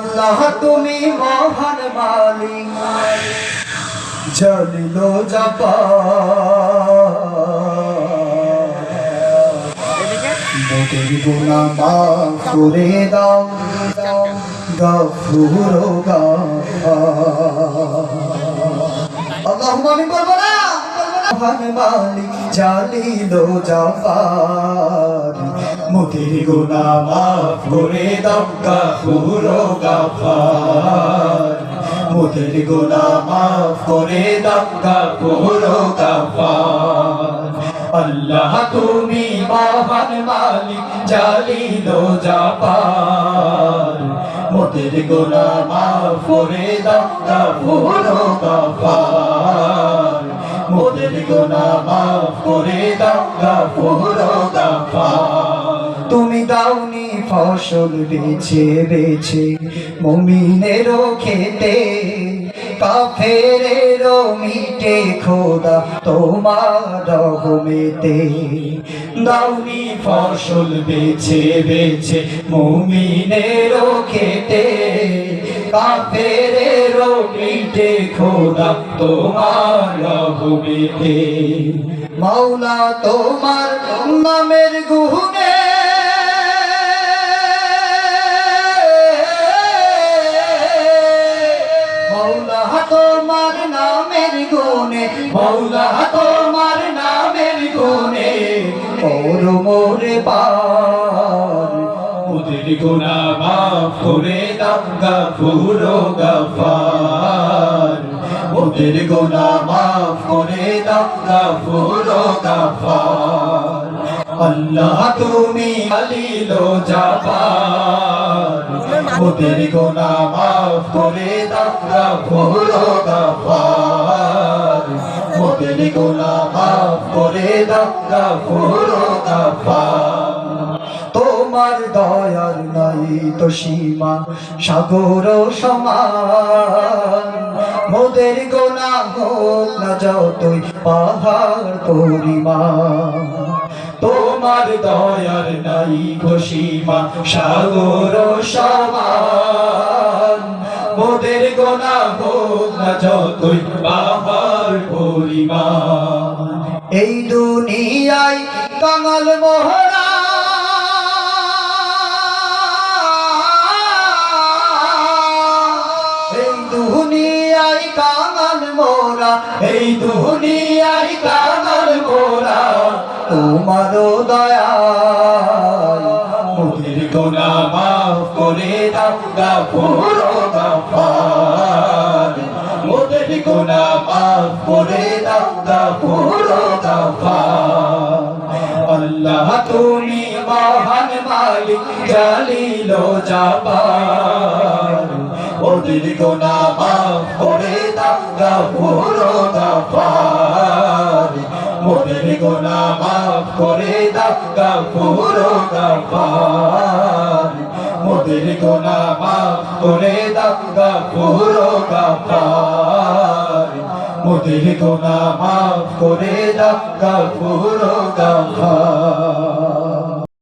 আল্লাহ, তুমি মহান মালিক। জালিল জাপা। মোদের গুণা মাফ করে দাও। গাফুর আল্লাহ আমি বলব না। মহান মালিক জালিল জাফার। মোদের গুণা মাফ করে দাও গাফুর গাফার। মোদের গুণা মাফ করে দাও গাফুর গাফার। আল্লাহ তুমি মহান মালিক জালিল জাপার মোদের গোনা মাফ করে দাও গাফুর গাফার। মোদের গোনা মাফ করে দাও গাফুর গাফার তুমি দাওনি ফসল বেছে বেছে মমিনেরও খেতে কাফেরেরও মিটে খোদা, তোমার রহমেতে। দাউনি ফসল বেছে বেছে মুমিনেরও খেতে। কাফেরেরও মিটে খোদা, তোমার রহমেতে। মাওলা তোমার নামের গুহনে তোমার নামের গুনে মৌলা, তোমার নামের গুনে ওর মোরে পার ওদের গুনা মাফ করে দাও, গাফুর গাফার। ওদের গোনা মাফ করে দাও, গাফুর গাফার। আল্লাহ তুমি আলিল জাপার ওদের গোনা মাফ করে দাও গাফুর গাফার। ওদের গোনা মাফ করে দাও গাফুর গাফার। তোমার দয়ার তো সীমা, সাগর সমান। মোদের গোনা হোক না যতই পাহাড় পরিমা তোমার দয়ার নাই ঘোষিমা সাগর সমান। মোদের গোনা হোক না যতই পাহাড় পরিমা এই দুনিয়ায় কাঙাল মোহরা মোরা এই দুনিয়ায় কাঙাল মোরা তোমারও দয়া মোদের গোনা মাফ করে দাও গাফুর গাফার মোদের গোনা মাফ করে দাও গাফুর গাফার আল্লাহ, তুমি মহান মালিক, জালিল জাপার ওদের গোনা মাফ করে দাও গাফুর গাফার মোদের গোনা মাফ করে দাও গাফুর গাফার মোদের গোনা করে দাও গাফুর গাফার মোদের করে দাও গাফুর গাফার